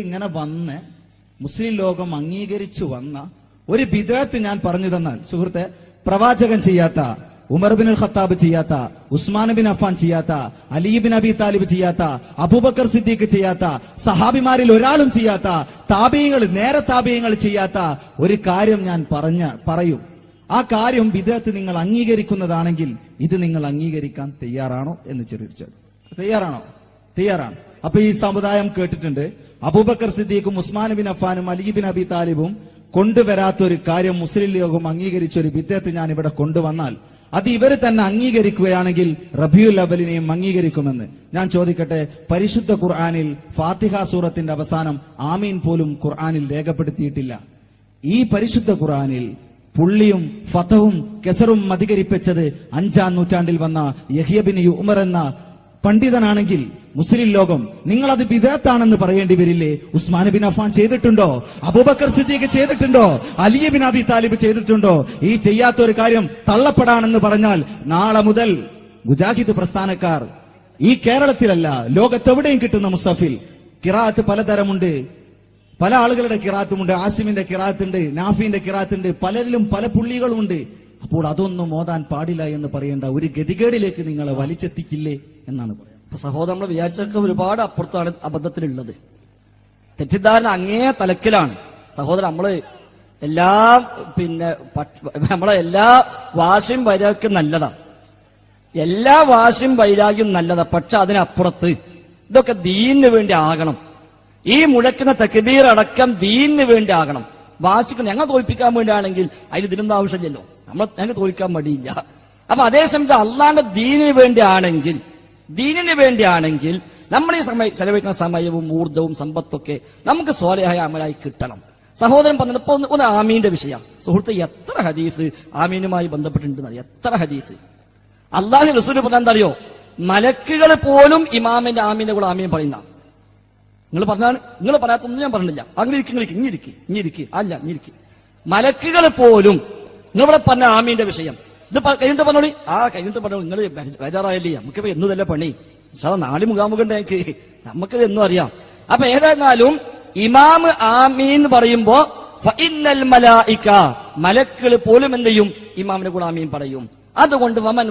ഇങ്ങനെ വന്ന് മുസ്ലിം ലോകം അംഗീകരിച്ചു വന്ന ഒരു വിദേഹത്ത് ഞാൻ പറഞ്ഞു തന്നാൽ സുഹൃത്തെ പ്രവാചകൻ ചെയ്യാത്ത ഉമർ ബിൻ അൽ ഖത്താബ് ചെയ്യാത്ത ഉസ്മാൻ ബിൻ അഫാൻ ചെയ്യാത്ത അലി ബിൻ അബി താലിബ് ചെയ്യാത്ത അബൂബക്കർ സിദ്ദീഖ് ചെയ്യാത്ത സഹാബിമാരിൽ ഒരാളും ചെയ്യാത്ത താപീയങ്ങൾ നേരെ താപീയങ്ങൾ ചെയ്യാത്ത ഒരു കാര്യം ഞാൻ പറഞ്ഞ പറയും. ആ കാര്യം വിദേഹത്ത് നിങ്ങൾ അംഗീകരിക്കുന്നതാണെങ്കിൽ ഇത് നിങ്ങൾ അംഗീകരിക്കാൻ തയ്യാറാണോ എന്ന് ചോദിച്ചത് തയ്യാറാണോ? തയ്യാറാണ്. അപ്പൊ ഈ സമുദായം കേട്ടിട്ടുണ്ട് അബൂബക്കർ സിദ്ദീഖും ഉസ്മാൻ ബിൻ അഫാനും അലി ബിൻ അബി താലിബും കൊണ്ടുവരാത്ത ഒരു കാര്യം മുസ്ലിം ലോകം അംഗീകരിച്ച ഒരു വിദ്യത്തെ ഞാൻ ഇവിടെ കൊണ്ടുവന്നാൽ അത് ഇവർ തന്നെ അംഗീകരിക്കുകയാണെങ്കിൽ റബിയുൽ അവലിനെയും അംഗീകരിക്കുമെന്ന്. ഞാൻ ചോദിക്കട്ടെ പരിശുദ്ധ ഖുർആാനിൽ ഫാത്തിഹ സൂറത്തിന്റെ അവസാനം ആമീൻ പോലും ഖുർആാനിൽ രേഖപ്പെടുത്തിയിട്ടില്ല. ഈ പരിശുദ്ധ ഖുർആാനിൽ പുള്ളിയും ഫതവും കെസറും അധികരിപ്പിച്ചത് അഞ്ചാം നൂറ്റാണ്ടിൽ വന്ന യഹിയബിൻ ഉമർ എന്ന പണ്ഡിതനാണെങ്കിൽ മുസ്ലിം ലോകം നിങ്ങളത് അത് വിദഗ്ധാണെന്ന് പറയേണ്ടി വരില്ലേ? ഉസ്മാൻ ബിൻ അഫാൻ ചെയ്തിട്ടുണ്ടോ? അബൂബക്കർ സിദ്ദീഖ് ചെയ്തിട്ടുണ്ടോ? അലിയ ബിൻ അബി താലിബ് ചെയ്തിട്ടുണ്ടോ? ഈ ചെയ്യാത്ത ഒരു കാര്യം തള്ളപ്പെടാണെന്ന് പറഞ്ഞാൽ നാളെ മുതൽ മുജാഹിദ് പ്രസ്ഥാനക്കാർ ഈ കേരളത്തിലല്ല ലോകത്തെവിടെയും കിട്ടുന്ന മുസ്തഫിൽ. കിറാത്ത് പലതരമുണ്ട്. പല ആളുകളുടെ കിറാത്തുമുണ്ട്. ആസിമിന്റെ കിറാത്തുണ്ട് നാഫിന്റെ കിറാത്തുണ്ട്. പലരിലും പല പുള്ളികളുമുണ്ട്. അപ്പോൾ അതൊന്നും ഓതാൻ പാടില്ല എന്ന് പറയേണ്ട ഒരു ഗതികേടിലേക്ക് നിങ്ങളെ വലിച്ചെത്തിക്കില്ലേ എന്നാണ് പറയുന്നത് സഹോദരൻ നമ്മൾ വിചാരിച്ചൊക്കെ ഒരുപാട് അപ്പുറത്താണ് അബദ്ധത്തിലുള്ളത്. തെറ്റിദ്ധാരണ അങ്ങേ തലക്കിലാണ്. സഹോദരൻ നമ്മൾ എല്ലാ പിന്നെ നമ്മളെ എല്ലാ വാശിയും വൈരാഗ്യം നല്ലതാ. എല്ലാ വാശിയും വൈരാഗ്യം നല്ലതാ പക്ഷെ അതിനപ്പുറത്ത് ഇതൊക്കെ ദീനിന് വേണ്ടി ആകണം. ഈ മുഴക്കുന്ന തക്ബീർ അടക്കം ദീനിന് വേണ്ടി ആകണം. വാശിക്ക് ഞങ്ങൾ തോൽപ്പിക്കാൻ വേണ്ടിയാണെങ്കിൽ അതിന് ഇതിനൊന്നും ആവശ്യമില്ലല്ലോ. നമ്മൾ ഞങ്ങൾ തോൽക്കാൻ മടിയില്ല. അപ്പൊ അതേസമയത്ത് അള്ളാന്റെ ദീനിന് വേണ്ടിയാണെങ്കിൽ ദീനിന് വേണ്ടിയാണെങ്കിൽ നമ്മൾ ഈ സമയം ചെലവഴിക്കുന്ന സമയവും ഊർജവും സമ്പത്തൊക്കെ നമുക്ക് സ്വാലയായ അമലായി കിട്ടണം. സഹോദരൻ പറഞ്ഞത് ഒന്ന് ആമീന്റെ വിഷയം. സുഹൃത്ത് എത്ര ഹദീസ് ആമീനുമായി ബന്ധപ്പെട്ടിട്ടുണ്ടെന്ന് എത്ര ഹദീസ്? അള്ളാഹു റസൂൽ പറഞ്ഞാൽ എന്താ അറിയോ മലക്കുകൾ പോലും ഇമാമിന്റെ ആമീനെ കൂടെ ആമീൻ പറയുന്ന. നിങ്ങൾ പറഞ്ഞാണ് നിങ്ങൾ പറയാത്തൊന്നും ഞാൻ പറഞ്ഞില്ല. അങ്ങനെ ഇരിക്കും ഇരിക്കും ഇഞ്ഞിരിക്കും ഇഞ്ഞിരിക്കും അല്ല ഇഞ്ഞിരിക്കും മലക്കുകൾ പോലും നിങ്ങളിവിടെ പറഞ്ഞ ആമീന്റെ വിഷയം. ഇത് കഴിഞ്ഞിട്ട് പറഞ്ഞോളി. ആ കഴിഞ്ഞിട്ട് പറഞ്ഞോളൂ. നിങ്ങൾ ബേജാറായില്ലേ? നമുക്കിപ്പോ എന്നു തന്നെ പണി? സാ നാല് മുഖാമുഖം എനിക്ക്. നമുക്കിത് എന്നും അറിയാം. അപ്പൊ ഏതായിരുന്നാലും ഇമാമ് ആമീൻ പറയുമ്പോ മലക്കൾ പോലും എന്ത് ചെയ്യും? ഇമാമിന്റെ കൂടെ ആമീൻ പറയും. അതുകൊണ്ട് വമൻ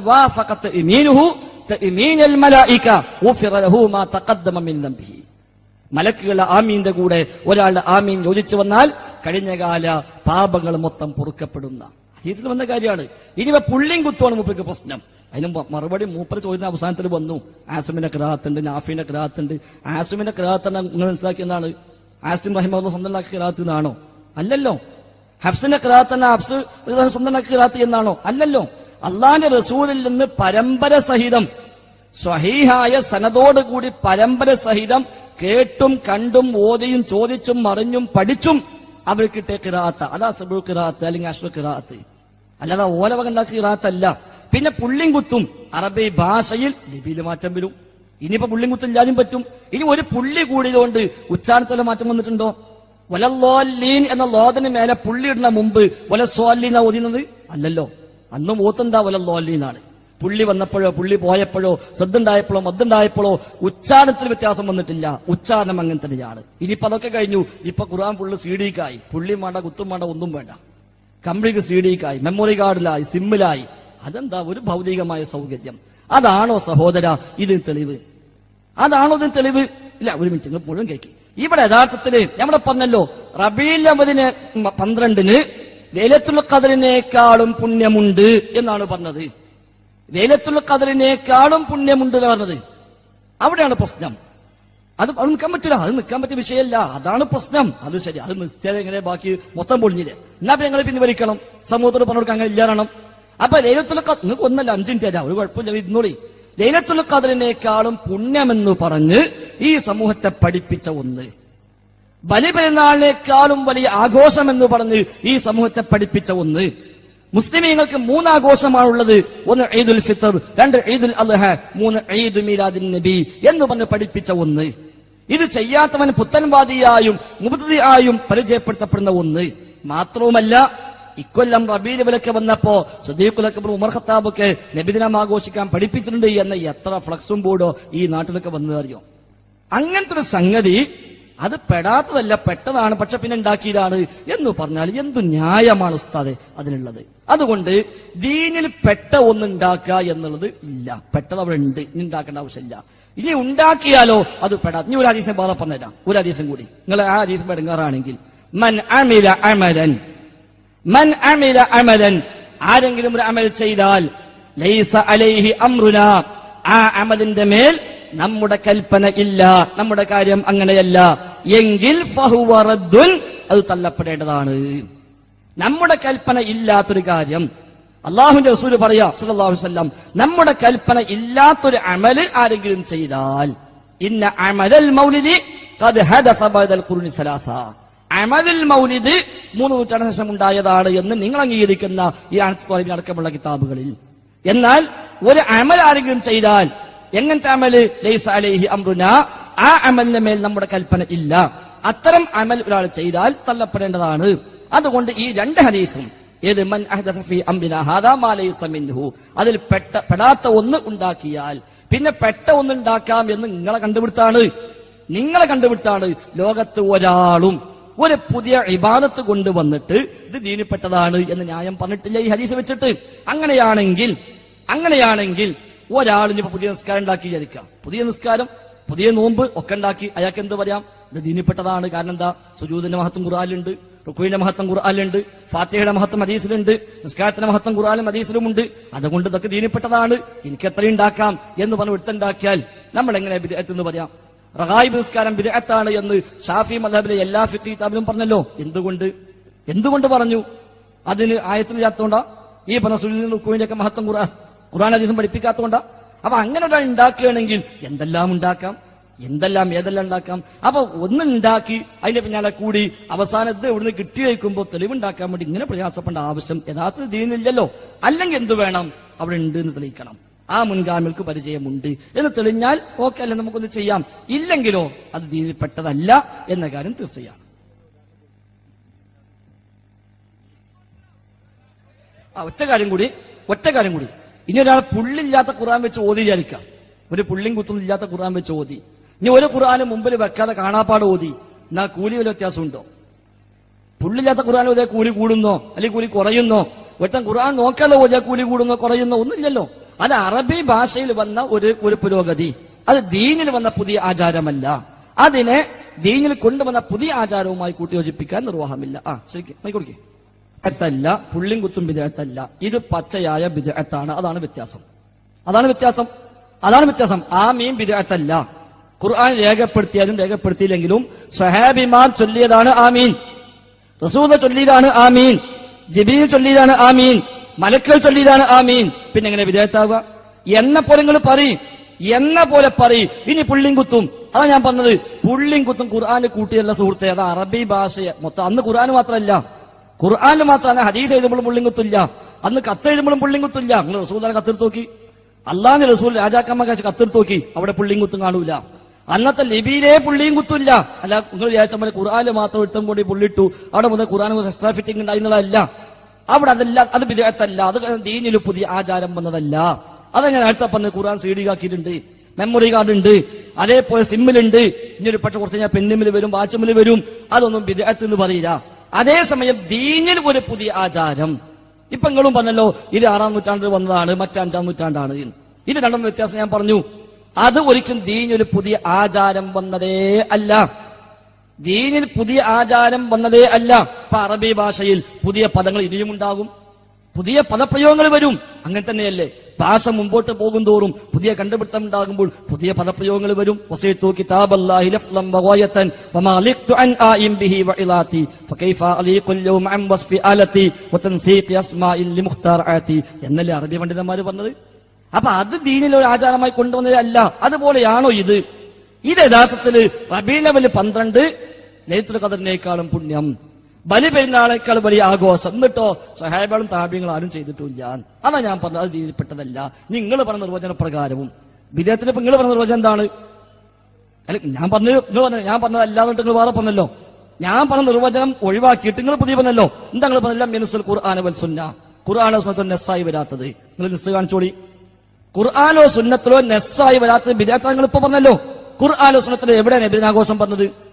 മലക്കുകളുടെ ആമീന്റെ കൂടെ ഒരാളുടെ ആമീൻ യോജിച്ചു വന്നാൽ കഴിഞ്ഞകാല പാപങ്ങൾ മൊത്തം പൊറുക്കപ്പെടുന്ന ഹദീസിൽ വന്ന കാര്യമാണ്. ഇനിവ പുള്ളിയും കുത്തുവാണ് മൂപ്പർക്ക് പ്രശ്നം. അതിന് മറുപടി മൂപ്പർ ചോദ്യം അവസാനത്തിൽ വന്നു. ആസിമിന്റെ ക്രാത്തുണ്ട് നാഫിന്റെ ക്രാത്തുണ്ട് ആസിമിന്റെ ക്രാത്ത് നിങ്ങൾ മനസ്സിലാക്കിയെന്നാണ് ആസിം റഹിമുള്ള സ്വന്തം ക്രാത്ത് എന്നാണോ? അല്ലല്ലോ. ഹബ്സിന്റെ തന്നെ ഹബ്സ് സ്വന്തം ക്രാത്ത് എന്നാണോ? അല്ലല്ലോ. അള്ളാന്റെ റസൂലിൽ നിന്ന് പരമ്പര സഹിതം സ്വഹീഹായ സനതോടുകൂടി പരമ്പര സഹിതം കേട്ടും കണ്ടും ഓതിയും ചോദിച്ചും മറിഞ്ഞും പഠിച്ചും അവർ കിട്ടിയ കിറാത്ത അതാ സബു കിറാത്ത് അല്ലെങ്കിൽ അശ്വ കിറാത്ത് അല്ലാതെ ഓലവകണ്ടാക്കിയ കിറാത്തല്ല പിന്നെ പുള്ളിയും കുത്തും. അറബി ഭാഷയിൽ ലിപിയിൽ മാറ്റം വരും. ഇനിയിപ്പോ പുള്ളിയും കുത്തും ഇല്ലാനും പറ്റും. ഇനി ഒരു പുള്ളി കൂടിയതുകൊണ്ട് ഉച്ചാരണത്തിലെ മാറ്റം വന്നിട്ടുണ്ടോ? വലല്ലോല്ലീൻ എന്ന ലോതന് മേലെ പുള്ളി ഇടുന്ന മുമ്പ് വല സോല്ലീന ഓതിയുന്നത് അല്ലല്ലോ. അന്നും ഓത്തെന്താ വലല്ലോല്ലീനാണ് പുള്ളി വന്നപ്പോഴോ പുള്ളി പോയപ്പോഴോ ശ്രദ്ധുണ്ടായപ്പോഴോ മദ്ദുണ്ടായപ്പോഴോ ഉച്ചാരണത്തിൽ വ്യത്യാസം വന്നിട്ടില്ല. ഉച്ചാരണം അങ്ങനെ തന്നെയാണ്. ഇനിയിപ്പോ അതൊക്കെ കഴിഞ്ഞു. ഇപ്പൊ ഖുർആൻ ഫുള്ള് സി ഡിക്കായി പുള്ളിയും വേണ്ട കുത്തും വേണ്ട ഒന്നും വേണ്ട. കമ്പ്ലീറ്റ് സി ഡിക്കായി മെമ്മറി കാർഡിലായി സിമ്മിലായി അതെന്താ? ഒരു ഭൗതികമായ സൗകര്യം. അതാണോ സഹോദര? ഇതിന് തെളിവ്. അതാണോ ഇതിന് തെളിവ്? ഇല്ല ഒരു മിനിറ്റ് നിങ്ങൾ മുഴുവൻ കേൾക്കി ഇവിടെ യഥാർത്ഥത്തിൽ നമ്മുടെ പറഞ്ഞല്ലോ റബീൽ അവദിന് പന്ത്രണ്ടിന് വേലത്തുള്ള കതിരിനേക്കാളും പുണ്യമുണ്ട് എന്നാണ് പറഞ്ഞത്. വേലത്തുള്ള കദറിനേക്കാളും പുണ്യമുണ്ട് എന്ന് പറഞ്ഞത്. അവിടെയാണ് പ്രശ്നം. അത് അത് നിൽക്കാൻ പറ്റില്ല അത് നിൽക്കാൻ പറ്റിയ വിഷയമല്ല. അതാണ് പ്രശ്നം. അത് ശരി. അത് നിശ്ചയം എങ്ങനെ ബാക്കി മൊത്തം പൊളിഞ്ഞില്ല? എന്നാ ഞങ്ങൾ പിൻവലിക്കണം സമൂഹത്തോട് പറഞ്ഞവർക്ക് അങ്ങനെ ഇല്ലാരണം. അപ്പൊ ലൈലത്തുൽ കത്ത് നിങ്ങൾക്ക് ഒന്നല്ല അഞ്ചിന് തരാം. ഒരു കുഴപ്പമില്ല ഇരുന്നോളി. ലൈലത്തുൽ ഖദറിനേക്കാളും പുണ്യമെന്ന് പറഞ്ഞ് ഈ സമൂഹത്തെ പഠിപ്പിച്ച ഒന്ന്. ബലിപെരുന്നാളിനേക്കാളും വലിയ ആഘോഷമെന്ന് പറഞ്ഞ് ഈ സമൂഹത്തെ പഠിപ്പിച്ച ഒന്ന്. മുസ്ലിമീങ്ങൾക്ക് മൂന്നാഘോഷമാണുള്ളത്. ഒന്ന് ഈദുൽ ഫിത്തർ രണ്ട് ഈദുൽ അദ്ഹ മൂന്ന് ഈദ് മീലാദിൻ നബി എന്ന് പറഞ്ഞ് പഠിപ്പിച്ച ഒന്ന്. ഇത് ചെയ്യാത്തവൻ പുത്തൻവാദിയായും മുബുദ്ധിയായും പരിചയപ്പെടുത്തപ്പെടുന്ന ഒന്ന്. മാത്രവുമല്ല ഇക്കൊല്ലം റബീൽ വിലക്ക് വന്നപ്പോ സദീഖുലക്കബർ ഉമർ ഖത്താബൊക്കെ നബിദിനം ആഘോഷിക്കാൻ പഠിപ്പിച്ചിട്ടുണ്ട് എന്ന എത്ര ഫ്ലക്സും ബോർഡോ ഈ നാട്ടിലൊക്കെ വന്നതറിയോ? അങ്ങനത്തെ ഒരു സംഗതി അത് പെടാത്തതല്ല പെട്ടതാണ് പക്ഷെ പിന്നെ ഉണ്ടാക്കിയതാണ് എന്ന് പറഞ്ഞാൽ എന്തു ന്യായമാണ് ഉസ്താദെ അതിനുള്ളത്? അതുകൊണ്ട് ദീനിൽ പെട്ട ഒന്ന് ഉണ്ടാക്കുക എന്നുള്ളത് ഇല്ല. പെട്ടത് അവിടെ ഉണ്ട്. ഇനി ഉണ്ടാക്കേണ്ട ആവശ്യമില്ല. ഇനി ഉണ്ടാക്കിയാലോ അത് പെടാ. ഇനി ഒരു ആദീസം വേറെ പറഞ്ഞുതരാം. ഒരു ആദീസം കൂടി. നിങ്ങൾ ആ ആദീസം പെടുങ്ങാറാണെങ്കിൽ. മൻ അമില അമലൻ. മൻ അമില അമലൻ. ആരെങ്കിലും ഒരു അമൽ ചെയ്താൽ ലൈസ അലൈഹി അമ്രുന ആ അമലിന്റെ മേൽ നമ്മുടെ കൽപ്പന ഇല്ല. നമ്മുടെ കാര്യം അങ്ങനെയല്ല. എങ്കിൽ ഫഹുവ റദ്ദുൻ അത് തള്ളപ്പെടേണ്ടതാണ്. നമ്മുടെ കൽപ്പന ഇല്ലാത്തൊരു കാര്യം. അള്ളാഹുന്റെ റസൂൽ പറയാ വസല്ലം നമ്മുടെ കൽപ്പന ഇല്ലാത്തൊരു അമൽ ആരെങ്കിലും ചെയ്താൽ ഇന്ന അമലൽ മൗലിദി അമലുൽ മൗലിദ് മൂന്ന് നൂറ്റാണ്ടിന് ശേഷം ഉണ്ടായതാണ് എന്ന് നിങ്ങൾ അംഗീകരിക്കുന്ന ഈ അനസ്വാമി അടക്കമുള്ള കിതാബുകളിൽ. എന്നാൽ ഒരു അമൽ ആരെങ്കിലും ചെയ്താൽ എങ്ങനത്തെ അമൽ? ലൈസ അലൈഹി അമ്രുന ആ അമലിന്റെ മേൽ നമ്മുടെ കൽപ്പന ഇല്ല. അത്തരം അമൽ ഒരാൾ ചെയ്താൽ തള്ളപ്പെടേണ്ടതാണ്. അതുകൊണ്ട് ഈ രണ്ട് ഹദീസും ഏത് മൻ ഫീ അതിൽ പെട്ട പെടാത്ത ഒന്ന് ഉണ്ടാക്കിയാൽ പിന്നെ പെട്ട ഒന്ന് ഉണ്ടാക്കാം എന്ന് നിങ്ങളെ കണ്ടുപിടുത്താണ്. നിങ്ങളെ കണ്ടുപിടുത്താണ് ലോകത്ത് ഒരാളും ഒരു പുതിയ ഇബാദത്ത് കൊണ്ടുവന്നിട്ട് ഇത് ദീനിപ്പെട്ടതാണ് എന്ന് ന്യായം പറഞ്ഞിട്ടില്ല ഈ ഹരീസ് വെച്ചിട്ട്. അങ്ങനെയാണെങ്കിൽ അങ്ങനെയാണെങ്കിൽ ഒരാളിന് ഇപ്പൊ പുതിയ നിസ്കാരം ഉണ്ടാക്കി വിചാരിക്കാം. പുതിയ നിസ്കാരം പുതിയ നോമ്പ് ഒക്കെ ഉണ്ടാക്കി അയാൾക്ക് എന്ത് പറയാം? ഇത് ദീനിപ്പെട്ടതാണ് കാരണം എന്താ? സുജൂദിന്റെ മഹത്വം ഖുറാലുണ്ട് റുക്കുവിന്റെ മഹത്വം ഖുർആാനിലുണ്ട് ഫാത്തിഹയുടെ മഹത്വം ഹദീസിലുണ്ട് നിസ്കാരത്തിന്റെ മഹത്വം ഖുർആാനും ഹദീസിലുമുണ്ട്. അതുകൊണ്ട് ഇതൊക്കെ ദീനിപ്പെട്ടതാണ് എനിക്ക് എത്ര ഉണ്ടാക്കാം എന്ന് പറഞ്ഞ് എടുത്തുണ്ടാക്കിയാൽ നമ്മൾ എങ്ങനെ എന്ന് പറയാം? റഹായിബ് നിസ്കാരം ബിദഅത്താണ് എന്ന് ഷാഫി മദബിലെ എല്ലാ ഫിത്തി കിതാബിലും പറഞ്ഞല്ലോ. എന്തുകൊണ്ട്? എന്തുകൊണ്ട് പറഞ്ഞു? അതിന് ആയത്തിലില്ലാത്തതുകൊണ്ടാ? ഈ പറഞ്ഞ സുജൂദിന്റെ റുക്കുവിന്റെ ഒക്കെ മഹത്വം ഖുർആൻ ഖുർആൻ ഹദീസും പഠിപ്പിക്കാത്തതുകൊണ്ടാ? അപ്പൊ അങ്ങനെ ഒരാൾ ഉണ്ടാക്കുകയാണെങ്കിൽ എന്തെല്ലാം ഉണ്ടാക്കാം? എന്തെല്ലാം ഏതെല്ലാം ഉണ്ടാക്കാം? അപ്പൊ ഒന്നുണ്ടാക്കി അതിന്റെ പിന്നാലെ കൂടി അവസാനത്ത് ഇവിടുന്ന് കിട്ടി വയ്ക്കുമ്പോൾ തെളിവുണ്ടാക്കാൻ വേണ്ടി ഇങ്ങനെ പ്രയാസപ്പെടേണ്ട ആവശ്യം യഥാർത്ഥത്തിൽ തീരുന്നില്ലല്ലോ അല്ലെങ്കിൽ എന്ത് വേണം? അവിടെ ഉണ്ട് എന്ന് തെളിയിക്കണം. ആ മുൻഗാമികൾക്ക് പരിചയമുണ്ട് എന്ന് തെളിഞ്ഞാൽ ഓക്കെ അല്ലെ നമുക്കൊന്ന് ചെയ്യാം. ഇല്ലെങ്കിലോ അത് ദീനിൽപ്പെട്ടതല്ല എന്ന കാര്യം തീർച്ചയാണ്. ഒറ്റ കാര്യം കൂടി ഒറ്റ കാര്യം കൂടി. ഇനി ഒരാൾ പുള്ളില്ലാത്ത ഖുർആൻ വെച്ച് ഓതി വിചാരിക്കാം. ഒരു പുള്ളിയും കുത്തുന്നില്ലാത്ത ഖുർആൻ വെച്ച് ഓതി. ഇനി ഒരു ഖുർആന് മുമ്പിൽ വെക്കാതെ കാണാപ്പാട് ഓതി. എന്നാ കൂലി വല്ല വ്യത്യാസമുണ്ടോ? പുള്ളില്ലാത്ത ഖുർആൻ ഓതിയാൽ കൂലി കൂടുന്നോ? അല്ലെങ്കിൽ കൂലി കുറയുന്നോ? ഒറ്റം ഖുർആൻ നോക്കാതെ ഓതിയാൽ കൂലി കൂടുന്നോ കുറയുന്നോ? ഒന്നുമില്ലല്ലോ. അത് അറബി ഭാഷയിൽ വന്ന ഒരു ഒരു പുരോഗതി. അത് ദീനിൽ വന്ന പുതിയ ആചാരമല്ല. അതിനെ ദീനിൽ കൊണ്ടുവന്ന പുതിയ ആചാരവുമായി കൂട്ടിയോജിപ്പിക്കാൻ നിർവാഹമില്ല. ആ ശരിക്കും മൈക്കൊടുക്കേ ബിദഅത്തല്ല പുള്ളിയും കുത്തും ബിദഅത്തല്ല. ഇത് പച്ചയായ ബിദഅത്താണ്. അതാണ് വ്യത്യാസം. അതാണ് വ്യത്യാസം. അതാണ് വ്യത്യാസം. ആ മീൻ ബിദഅത്തല്ല. ഖുർആൻ രേഖപ്പെടുത്തിയാലും രേഖപ്പെടുത്തിയില്ലെങ്കിലും സഹാബിമാൻ ചൊല്ലിയതാണ് ആ മീൻ. റസൂദ ചൊല്ലിയതാണ് ആ മീൻ. ജബീൽ ചൊല്ലിയതാണ് ആ മീൻ. മലക്കൾ ചൊല്ലിയതാണ് ആ മീൻ. പിന്നെ എങ്ങനെ വിധേയത്താവുക എന്ന പോലെ നിങ്ങൾ പറയും. എന്ന പോലെ പറയും. ഇനി പുള്ളിയും കുത്തും. അതാ ഞാൻ പറഞ്ഞത്. പുള്ളിയും കുത്തും ഖുർആാന് കൂട്ടിയല്ല സുഹൃത്തെ. അത് അറബി ഭാഷയെ മൊത്തം. അന്ന് ഖുർആൻ മാത്രമല്ല. ഖുർആാനിൽ മാത്രമാണ് ഹദീസ് എഴുതുമ്പോഴും പുള്ളിയും കുത്തില്ല അന്ന് കത്ത് എഴുതുമ്പോഴും പുള്ളിയും കുത്തില്ല നിങ്ങൾ റസൂലിനെ കത്തെടുത്ത് നോക്കി. അള്ളാഹ് റസൂൽ രാജാക്കമ്മ കത്തെടുത്ത് നോക്കി. അവിടെ പുള്ളിയും കുത്തും കാണൂല. അന്നത്തെ ലിബിയിലെ പുള്ളിയും കുത്തില്ല അല്ല നിങ്ങൾ വിചാരിച്ച പോലെ മാത്രം ഇട്ടും കൂടി പുള്ളിട്ടു. അവിടെ മുതൽ ഖുർആൻ എക്സ്ട്രാ ഫിറ്റിംഗ് ഉണ്ടായിരുന്നതല്ല. അവിടെ അതല്ല അത് വിദേഹത്തല്ല അത് ദീനിൽ പുതിയ ആചാരം വന്നതല്ല. അതങ്ങനെ അടുത്ത പറഞ്ഞ് ഖുർആൻ സി ഡി ആക്കിയിട്ടുണ്ട്. മെമ്മറി കാർഡ് ഉണ്ട്. അതേപോലെ സിമ്മിലുണ്ട്. ഇനി ഒരു പക്ഷെ കുറച്ച് കഴിഞ്ഞാൽ പെന്നിമിൽ വരും വാച്ചുമിൽ വരും. അതൊന്നും വിദേഹത്ത് എന്ന് പറയില്ല. അതേസമയം ദീനിൽ ഒരു പുതിയ ആചാരം. ഇപ്പൊ നിങ്ങളും പറഞ്ഞല്ലോ ഇത് ആറാം നൂറ്റാണ്ടിൽ വന്നതാണ് മറ്റഞ്ചാം നൂറ്റാണ്ടാണ് എന്ന്. ഇത് രണ്ടും വ്യത്യാസം ഞാൻ പറഞ്ഞു. അത് ഒരിക്കലും ദീനൊരു പുതിയ ആചാരം വന്നതേ അല്ല. ദീനിൽ പുതിയ ആചാരം വന്നതേ അല്ല. ഇപ്പൊ അറബി ഭാഷയിൽ പുതിയ പദങ്ങൾ ഇനിയും ഉണ്ടാകും. പുതിയ പദപ്രയോഗങ്ങൾ വരും. അങ്ങനെ തന്നെയല്ലേ? ഭാഷ മുമ്പോട്ട് പോകും തോറും പുതിയ കണ്ടുപിടുത്തം ഉണ്ടാകുമ്പോൾ പുതിയ പദപ്രയോഗങ്ങൾ വരും. എന്നല്ലേ അറബി പണ്ഡിതന്മാർ പറഞ്ഞത്? അപ്പൊ അത് ദീനിൽ ഒരു ആചാരമായി കൊണ്ടുവന്നതല്ല. അതുപോലെയാണോ ഇത്? ഇത് യഥാർത്ഥത്തിൽ റബീലവൽ പന്ത്രണ്ട് ഖദറിനേക്കാളും പുണ്യം. ബലി പെരുന്നാളേക്കാൾ വലിയ ആഘോഷം. എന്നിട്ടോ സഹാബികളും താപ്യങ്ങളും ആരും ചെയ്തിട്ടില്ല അതാ ഞാൻ പറഞ്ഞത്. അത് രീതിയിൽപ്പെട്ടതല്ല. നിങ്ങൾ പറഞ്ഞ നിർവചന പ്രകാരവും വിദേഹത്തിന് നിങ്ങൾ പറഞ്ഞ നിർവചനം എന്താണ്? അല്ല ഞാൻ പറഞ്ഞു നിങ്ങൾ പറഞ്ഞു ഞാൻ പറഞ്ഞതല്ലാതെ നിങ്ങൾ വേറെ പറഞ്ഞല്ലോ. ഞാൻ പറഞ്ഞ നിർവചനം ഒഴിവാക്കിയിട്ട് നിങ്ങൾ പുതിയ പറഞ്ഞല്ലോ. എന്താ നിങ്ങൾ പറഞ്ഞല്ല മിനുസുൽ ഖുർആാന വൽ സുന്ന. ഖുർആാനോ സുന്നത്തോ നെസ്സായി വരാത്തത്. നിങ്ങൾ നെസ് കാണിച്ചോളി. ഖുർആാനോ സുന്നത്തിലോ നെസ്സായി വരാത്തത് വിദേഹത്തെ നിങ്ങൾ ഇപ്പൊ പറഞ്ഞല്ലോ. ഖുർആാനോ സുന്നത്തിലോ എവിടെയാണ് എബിനാഘോഷം പറഞ്ഞത്?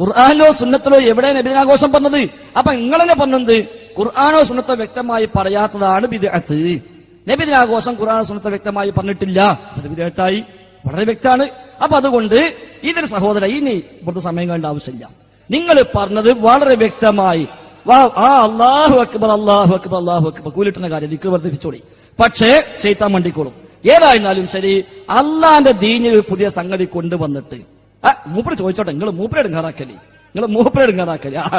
ഖുർആാനോ സുന്നത്തിലോ എവിടെ നബിനാഘോഷം പറഞ്ഞത്? അപ്പൊ നിങ്ങളെന്നെ പറഞ്ഞത് ഖുർആാനോ സുന്നത്തോ വ്യക്തമായി പറയാത്തതാണ് ബിദഅത്ത്. നബിദിനാഘോഷം ഖുർആാനോ സുന്നത്തോ വ്യക്തമായി പറഞ്ഞിട്ടില്ല. അത് വിദേഹത്തായി വളരെ വ്യക്തമാണ്. അപ്പൊ അതുകൊണ്ട് ഇതിന് സഹോദര ഇനി ഇവിടുത്തെ സമയം കണ്ട ആവശ്യമില്ല. നിങ്ങൾ പറഞ്ഞത് വളരെ വ്യക്തമായി. വാ- അള്ളാഹു അക്ബർ അള്ളാഹു അക്ബർ അള്ളാഹു അക്ബർ. കൂലിട്ടുന്ന കാര്യം ദിക്ക് വർദ്ധിപ്പിച്ചോളി. പക്ഷേ ചെയ്ത്താൻ മണ്ടിക്കോളും. ഏതായിരുന്നാലും ശരി അള്ളാന്റെ ദീനിൽ പുതിയ സംഗതി കൊണ്ടുവന്നിട്ട് ആ മൂപ്പര് ചോദിച്ചോട്ടെ നിങ്ങൾ മൂപ്പരെ എടുങ്ങാറാക്കല്ലേ നിങ്ങൾ മൂപ്പരെ എടുങ്ങാറാക്കല്ലേ ആ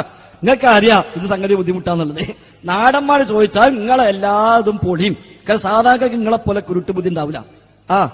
നിങ്ങൾക്ക് അറിയാം ഇത് സംഗതി ബുദ്ധിമുട്ടാന്നുള്ളത്. നാടന്മാർ ചോദിച്ചാൽ നിങ്ങളെ എല്ലാതും പൊളിയും. കാരണം സാധാരണക്കാർക്ക് നിങ്ങളെ പോലെ കുരുട്ട് ബുദ്ധി ഉണ്ടാവില്ല. ആ